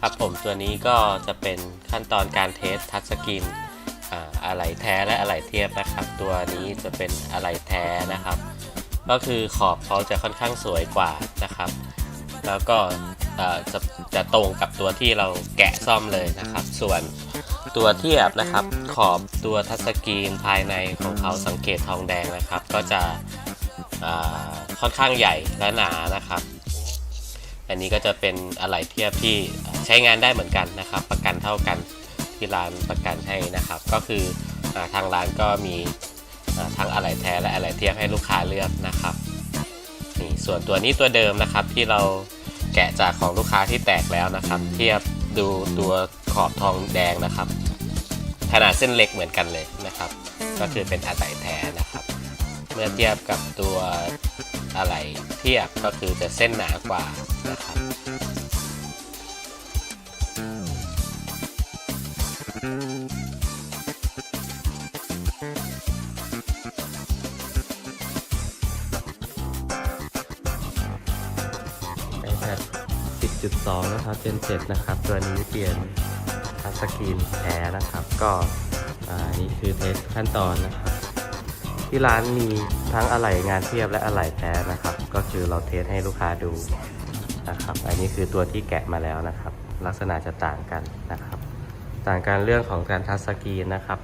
ครับผมตัวนี้ก็จะเป็นขั้นตอนการเทสทัชสกรีนอะไหล่แท้และอะไหล่เทียบนะครับ ตัวนี้จะเป็นอะไหล่แท้นะครับ ก็คือขอบเขาจะค่อนข้างสวยกว่านะครับ แล้วก็จะจะตรงกับตัวที่เราแกะซ่อมเลยนะครับ ส่วนตัวเทียบนะครับ ขอบตัวทัชสกรีนภายในของเขาสังเกตทองแดงนะครับ ก็จะค่อนข้างใหญ่และหนานะครับ อันนี้ก็จะเป็นอะไหล่เทียบที่ใช้งานได้เหมือนกันนะครับ ประกันเท่ากันที่ร้านประกันให้นะครับ ก็คืออทางร้านก็มีทั้งอะไหล่แท้และอะไหล่เทียบให้ลูกค้าเลือกนะครับนี่ส่วนตัวนี้ตัวเดิมนะครับที่เราแกะจากของลูกค้าที่แตกแล้วนะครับ เทียบดูตัวขอบทองแดงนะครับ ขนาดเส้นเล็กเหมือนกันเลยนะครับ ก็คือเป็นอะไหล่แท้นะครับ เมื่อเทียบกับตัวอะไหล่เทียบก็คือจะเส้นหนากว่านะครับ iPad 10.2 นะครับ Gen 7 นะครับ ตัวนี้เปลี่ยนทัชสกรีนแท้นะครับ ก็อ่านี่คือเทสขั้นตอนนะครับ ที่ร้านมีทั้งอะไหล่งานเทียบและอะไหล่แท้นะครับ ก็คือเราเทสให้ลูกค้าดูนะครับ อันนี้คือตัวที่แกะมาแล้วนะครับ ลักษณะจะต่างกันนะครับ ต่างกันเรื่องของการทัชสกรีนนะครับ